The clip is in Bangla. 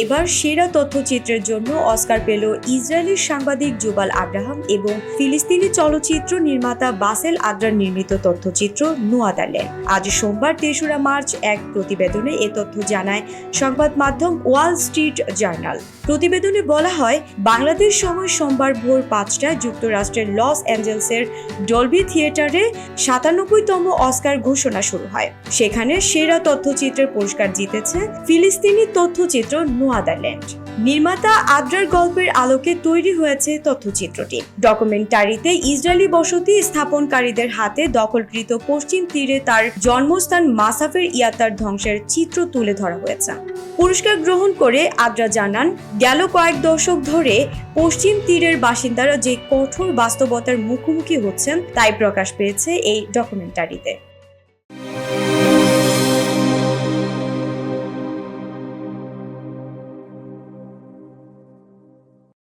এবার সেরা তথ্যচিত্রের জন্য অস্কার পেল ইসরায়েলি সাংবাদিক জুবাল আব্রাহাম এবং ফিলিস্তিনি চলচ্চিত্র নির্মাতা বাসেল আদ্রার নির্মিত তথ্যচিত্র নোয়াদারল্যান্ড। আজ সোমবার, তেসরা মার্চ, এক প্রতিবেদনে এ তথ্য জানায় সংবাদ মাধ্যম ওয়াল স্ট্রিট জার্নাল। প্রতিবেদনে বলা হয়, বাংলাদেশ সময় সোমবার ভোর পাঁচটায় যুক্তরাষ্ট্রের লস অ্যাঞ্জেলসের ডলবি থিয়েটারে সাতানব্বইতম অস্কার ঘোষণা শুরু হয়। সেখানে সেরা তথ্যচিত্রের পুরস্কার জিতেছে ফিলিস্তিনি তথ্যচিত্র নোয়াদারল্যান্ড নির্মাতা আদ্রার গল্পের আলোকে তৈরি হয়েছে তথ্যচিত্রটি। ডকুমেন্টারিতে ইসরায়েলি বসতি স্থাপনকারীদের হাতে দখলকৃত পশ্চিম তীরে তার জন্মস্থান মাসাফের ইয়াতার ধ্বংসের চিত্র তুলে ধরা হয়েছে। পুরস্কার গ্রহণ করে আদ্রা জানান, গেল কয়েক দশক ধরে পশ্চিম তীরের বাসিন্দারা যে কঠোর বাস্তবতার মুখোমুখি হচ্ছেন তাই প্রকাশ পেয়েছে এই ডকুমেন্টারিতে।